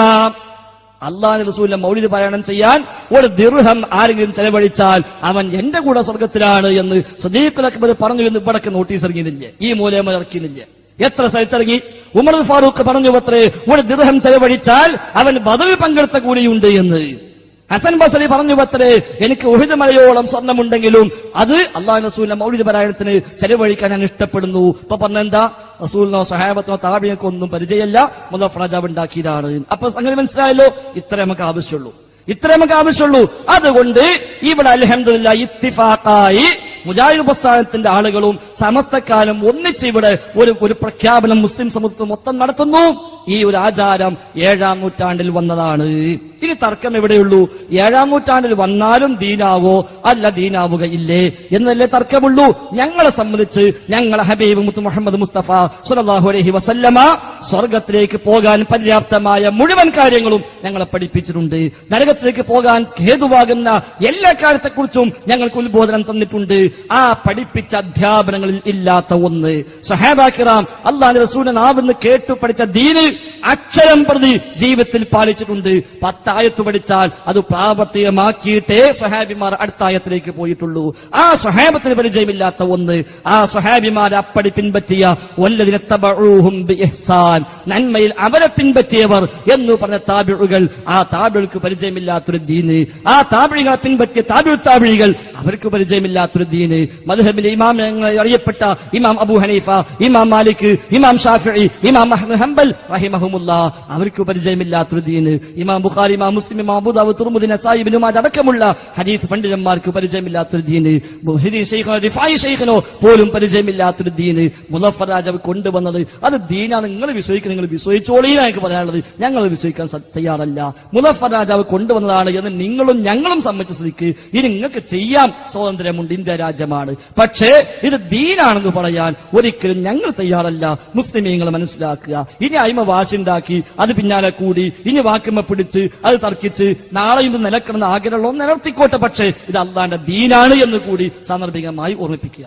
അള്ളാഹു റസൂലിന്റെ മൗലിദ് പാരായണം ചെയ്യാൻ ഒരു ദിർഹം ആരെങ്കിലും ചെലവഴിച്ചാൽ അവൻ എന്റെ കൂടെ സ്വർഗത്തിലാണ് എന്ന് സദീഖുൽ അക്ബർ പറഞ്ഞു എന്ന് ഇവിടക്ക് നോട്ടീസ് ഇറങ്ങിയില്ലേ ഈ മൂലയമ്മ ഇറക്കിയില്ലേ എത്ര സ്ഥലത്തിറങ്ങി? ഉമർ ഫാറൂഖ് പറഞ്ഞു അത്രേ ഒരു ദിർഹം ചെലവഴിച്ചാൽ അവൻ ബദൽ പങ്കെടുത്ത കൂലിയുണ്ട് എന്ന്. ഹസൻ ബസലി പറഞ്ഞു പത്രേ എനിക്ക് ഉഹിദ് മലയോളം സ്വർണമുണ്ടെങ്കിലും അത് അള്ളാഹു റസൂലിന്റെ മൗലിക പാരായണത്തിന് ചെലവഴിക്കാൻ ഞാൻ ഇഷ്ടപ്പെടുന്നു. ഇപ്പൊ പറഞ്ഞെന്താ റസൂലിനോ സഹാബത്തിനോ താപിയൊക്കെ ഒന്നും പരിചയമല്ല. മുലഫ് രാജാവ് ഉണ്ടാക്കിയതാണ്. അപ്പൊ അങ്ങനെ മനസ്സിലായല്ലോ? ഇത്ര നമുക്ക് ആവശ്യമുള്ളൂ. ഇത്ര നമുക്ക് ആവശ്യമുള്ളൂ. അതുകൊണ്ട് ഇവിടെ അലഹമില്ല ഇത്തിഫാക്കായി മുജാഹിദ് പ്രസ്ഥാനത്തിന്റെ ആളുകളും സമസ്തക്കാരും ഒന്നിച്ച് ഇവിടെ ഒരു ഒരു പ്രഖ്യാപനം മുസ്ലിം സമൂഹത്തിൽ മൊത്തം നടത്തുന്നു. ഈ ഒരു ആചാരം ഏഴാം നൂറ്റാണ്ടിൽ വന്നതാണ്. ഇനി തർക്കം എവിടെയുള്ളൂ? ഏഴാം നൂറ്റാണ്ടിൽ വന്നാലും ദീനാവോ? അല്ല ദീനാവുകയില്ലേ? എന്നല്ലേ തർക്കമുള്ളൂ? ഞങ്ങളെ സംബന്ധിച്ച് ഞങ്ങളെ ഹബീബ് മുത്ത് മുഹമ്മദ് മുസ്തഫ സുലല്ലാഹു അലഹി വസല്ലമ സ്വർഗത്തിലേക്ക് പോകാൻ പര്യാപ്തമായ മുഴുവൻ കാര്യങ്ങളും ഞങ്ങളെ പഠിപ്പിച്ചിട്ടുണ്ട്. നരകത്തിലേക്ക് പോകാൻ ഹേതുവാകുന്ന എല്ലാ കാര്യത്തെക്കുറിച്ചും ഞങ്ങൾക്ക് ഉത്ബോധനം തന്നിട്ടുണ്ട്. ആ പഠിപ്പിച്ച അധ്യാപനങ്ങളിൽ ഇല്ലാത്ത ഒന്ന്. സഹാബാക്കിറാം അള്ളാഹ് റസൂലിനാവെന്ന് നാവെന്ന് കേട്ടു പഠിച്ച ദീന് അക്ഷരം പ്രതി ജീവിതത്തിൽ പാലിച്ചിട്ടുണ്ട്. പത്തായത്ത് പഠിച്ചാൽ അത് പ്രാവർത്തികമാക്കിയിട്ടേ സഹാബിമാർ അടുത്തായത്തിലേക്ക് പോയിട്ടുള്ളൂ. ആ സഹാബത്തിന് പരിചയമില്ലാത്ത ഒന്ന് ആ സഹാബിമാർ അപ്പടി പിൻപറ്റിയ നന്മയിൽ അവരെ പിൻപറ്റിയവർ എന്ന് പറഞ്ഞ താബിഴുകൾ ആ താബിഴുക്ക് പരിചയമില്ലാത്തൊരു ദീന്. ആ താബിഴികളെ പിൻപറ്റിയ താബിഴ് താബിഴികൾ അവർക്ക് പരിചയമില്ലാത്തൊരു ദീന്. മധുഹബിലെ ഇമാം അറിയപ്പെട്ട ഇമാം അബു ഹനീഫ ഇമാം മാലിക് ഇമാം ഷാഫി ഇമാം അഹ്മദ് ഹംബൽ റഹിമഹുമുല്ല അവർക്ക് പരിചയമില്ലാത്തൊരു ദീന് ഇമാം ബുഖാരി ഇമാം മുസ്ലിം ഇമാം അബൂദാവ് തുറമുദ്ദീൻ സാഹിബിനും അടക്കമുള്ള ഹദീസ് പണ്ഡിതന്മാർക്ക് പരിചയമില്ലാത്തൊരു ദീന് റിഫായി ഷെയ്ഖിനോ പോലും പരിചയമില്ലാത്തൊരു ദീന് മുലഫർ രാജാവ് കൊണ്ടുവന്നത്. അത് ദീനാണ്. നിങ്ങൾ വിശ്വസിക്കുന്നത് നിങ്ങൾ വിശ്വസിച്ചോളീ എനിക്ക് പറയാനുള്ളത്. ഞങ്ങൾ വിശ്വസിക്കാൻ തയ്യാറല്ല. മുലഫർ രാജാവ് കൊണ്ടുവന്നതാണ് എന്ന് നിങ്ങളും ഞങ്ങളും സമ്മതിച്ച സ്ഥിതിക്ക് ഇനി നിങ്ങൾക്ക് ചെയ്യാം. സ്വാതന്ത്ര്യമുണ്ട്. ഇന്ത്യ രാജ്യമാണ്. പക്ഷേ ഇത് ദീനാണെന്ന് പറയാൻ ഒരിക്കലും ഞങ്ങൾ തയ്യാറല്ല. മുസ്ലിമീങ്ങൾ മനസ്സിലാക്കുക. ഇനി അയിമ വാശുണ്ടാക്കി അത് പിന്നാലെ കൂടി ഇനി വാക്കുമ പിടിച്ച് അത് തർക്കിച്ച് നാളെ നിലക്കണമെന്ന് നിലക്കണം ആഗ്രഹമുള്ള നിലർത്തിക്കോട്ടെ പക്ഷേ ഇത് അള്ളാന്റെ ദീനാണ് എന്ന് കൂടി സാന്ദർഭികമായി ഓർമ്മിപ്പിക്കുക